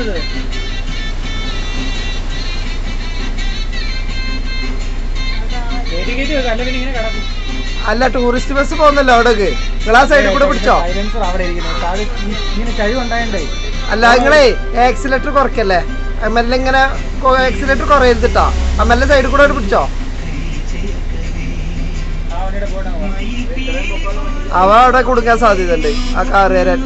പോകുന്നത് അല്ല tourist bus പോകുന്നല്ലോ അവിടേക്ക്. നിങ്ങളാ ആ സൈഡിൽ കൂടെ പിടിച്ചോ? അല്ല നിങ്ങളേ ആക്സിലേറ്റർ കുറയ്ക്കല്ലേ? മെല്ലെ ഇങ്ങനെ ആക്സിലേറ്റർ കുറയരുതിട്ടോ? ആ മെല്ലെ സൈഡിൽ കൂടെ പിടിച്ചോ? അവ അവിടെ കൊടുക്കാൻ സാധ്യതയുണ്ട്. ആ കാറുകാരൻ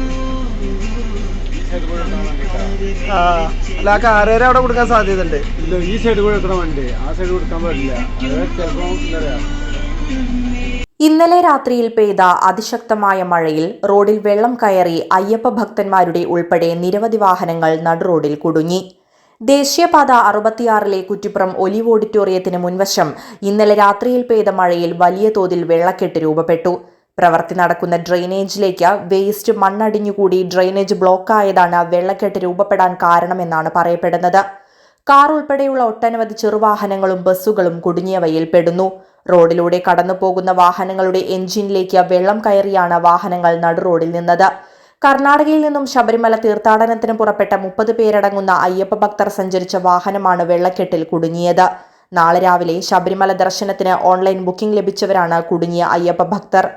അല്ല ആ അവിടെ കൊടുക്കാൻ സാധ്യതയുണ്ട്. ഇല്ല ഈ സൈഡ് കൂടെ എത്ര വണ്ടി. ആ സൈഡ് കൊടുക്കാൻ പറ്റില്ല എന്താ ഇന്നലെ രാത്രിയിൽ പെയ്ത അതിശക്തമായ മഴയിൽ റോഡിൽ വെള്ളം കയറി അയ്യപ്പ ഭക്തന്മാരുടെ ഉൾപ്പെടെ നിരവധി വാഹനങ്ങൾ നടുറോഡിൽ കുടുങ്ങി. ദേശീയപാത അറുപത്തിയാറിലെ കുറ്റിപ്പുറം ഒലിവ് ഓഡിറ്റോറിയത്തിന് മുൻവശം ഇന്നലെ രാത്രിയിൽ പെയ്ത മഴയിൽ വലിയ തോതിൽ വെള്ളക്കെട്ട് രൂപപ്പെട്ടു. പ്രവൃത്തി നടക്കുന്ന ഡ്രെയിനേജിലേക്ക് വേസ്റ്റ് മണ്ണടിഞ്ഞുകൂടി ഡ്രെയിനേജ് ബ്ലോക്കായതാണ് വെള്ളക്കെട്ട് രൂപപ്പെടാൻ കാരണമെന്നാണ് പറയപ്പെടുന്നത്. കാർ ഉൾപ്പെടെയുള്ള ഒട്ടനവധി ചെറുവാഹനങ്ങളും ബസ്സുകളും കുടുങ്ങിയവയിൽ പെടുന്നു. റോഡിലൂടെ കടന്നു പോകുന്ന വാഹനങ്ങളുടെ എഞ്ചിനിലേക്ക് വെള്ളം കയറിയാണ് വാഹനങ്ങൾ നടുറോഡിൽ നിന്നത്. കർണാടകയിൽ നിന്നും ശബരിമല തീർത്ഥാടനത്തിന് പുറപ്പെട്ട മുപ്പത് പേരടങ്ങുന്ന അയ്യപ്പ ഭക്തർ സഞ്ചരിച്ച വാഹനമാണ് വെള്ളക്കെട്ടിൽ കുടുങ്ങിയത്. നാളെ രാവിലെ ശബരിമല ദർശനത്തിന് ഓൺലൈൻ ബുക്കിംഗ് ലഭിച്ചവരാണ് കുടുങ്ങിയ അയ്യപ്പ ഭക്തർ.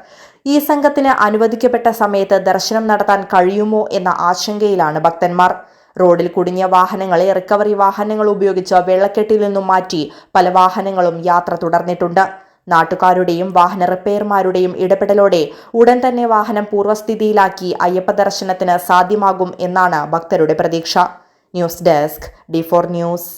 ഈ സംഘത്തിന് അനുവദിക്കപ്പെട്ട സമയത്ത് ദർശനം നടത്താൻ കഴിയുമോ എന്ന ആശങ്കയിലാണ് ഭക്തന്മാർ. റോഡിൽ കുടുങ്ങിയ വാഹനങ്ങളെ റിക്കവറി വാഹനങ്ങൾ ഉപയോഗിച്ച് വെള്ളക്കെട്ടിൽ നിന്നും മാറ്റി പല വാഹനങ്ങളും യാത്ര തുടർന്നിട്ടുണ്ട്. നാട്ടുകാരുടെയും വാഹന റിപ്പയർമാരുടെയും ഇടപെടലോടെ ഉടൻ തന്നെ വാഹനം പൂർവസ്ഥിതിയിലാക്കി അയ്യപ്പ ദർശനത്തിന് സാധ്യമാകും എന്നാണ് ഭക്തരുടെ പ്രതീക്ഷ. News desk D four news.